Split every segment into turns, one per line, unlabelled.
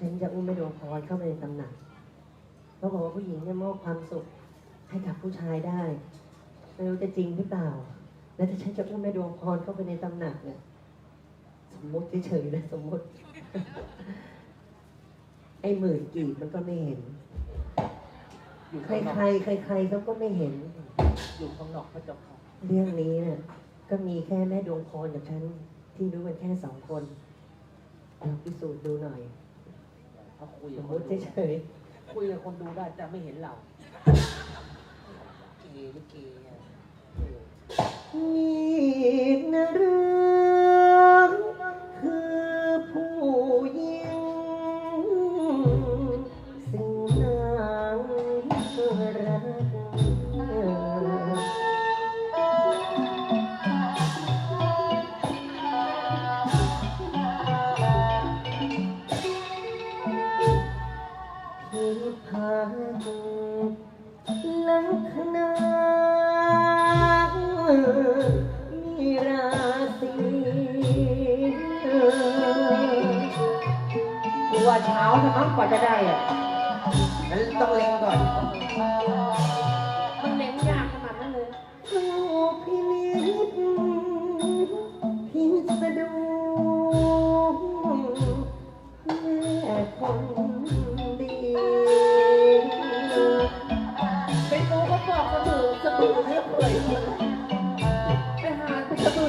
ฉันจะอุ้มแม่ดวงพรเข้าไปในตำหนักเพราะบอกว่าผู้หญิงเนี่ยมอบความสุขให้กับผู้ชายได้ ไม่รู้จะจริงหรือเปล่า แล้วถ้าฉันจะอุ้มแม่ดวงพรเข้าไปในตำหนักเนี่ยสมมติเฉยๆนะสมมติ ไอ้หมื่นกีบมันก็ไม่เห็น
อยู่
ใคร
ข้างนอก
ใครใครใครๆเขาก็ไม่เห็น
อยู่ข้างนอกพระเจ้าค่ะ
เรื่องนี้เนี่ยก็มีแค่แม่ดวงพรกับฉันที่รู้กันแค่สองคนลองพิสูจน์ดูหน่อย
เขาคุย
ส
กับ
ม
ค
ม
น
ติ
ดู
เฉย
คุยกับคนดูได้แต่ไม่เห็นเราเกย์ลิเกอ
พากลักษณะมีราศี
กูว่าเช้าถ้ามั้งกว่าจะได้อะงั้นต้องเล็งก่อนมันเล็งยากขนาดนั้นเลย
ผู้พินิจ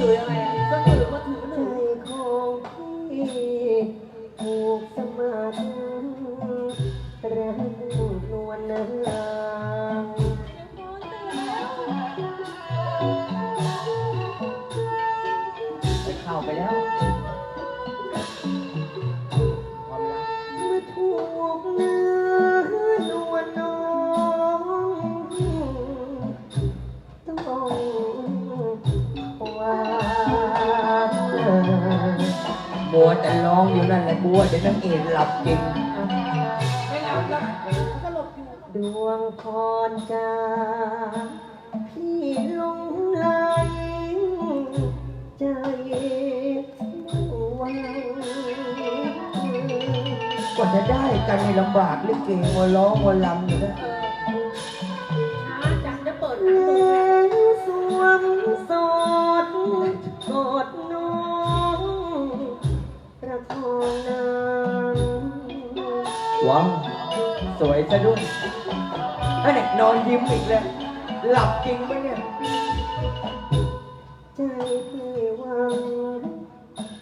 อยังไงอะสะบือมาถือห
ใจ
นึ่ง
ของพี่ถูกสมาธิรักนวลนาง
เข้าไปแล้ว มั
ว
แต่ร้องอยู่นั่นแหละบัวเดี๋ยวนางเอกหลับจริงไม่หลับแล้วก็หลบอยู่
ดวงพรจ้าพี่หลงไหลใจหวัง
กว่าจะได้กันในลำบากลิเกมัวร้องมัวลำอยู่นะ
ช้าจังจะเปิดห
แล
นังดู้
วสวมสดกอดน้อง ประคองนาง
ว้าวสวยซะด้วยนั่นเด็กนอนยิ้มอีกแล้ว หลับจริงปะเนี่ย
ใจพี่หวัง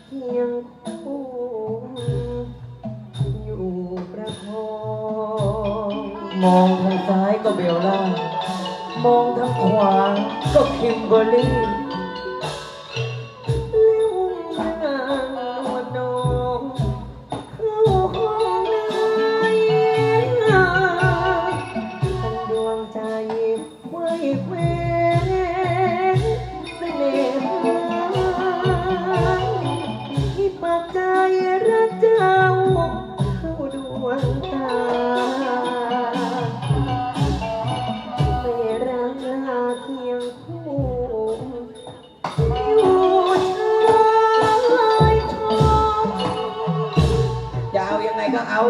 เพียงคู่อยู่ประคอง
มองทางซ้ายก็เบลล่ามองทางขวาก็คิมเบอร์รี่ เอา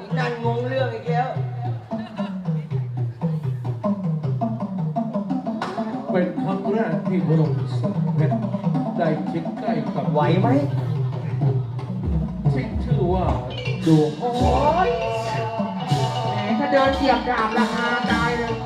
อีนั่นงงเรื่องอีกแล้ว
เป็นครั้งแรกที่พระองค์ทรงเพชรได้คิดใกล้กับ
ไหวไหม
ที่ชื่อว่าดวง
โอ้ยแหมถ้าเดินเหยียบดาบราคาตายเลย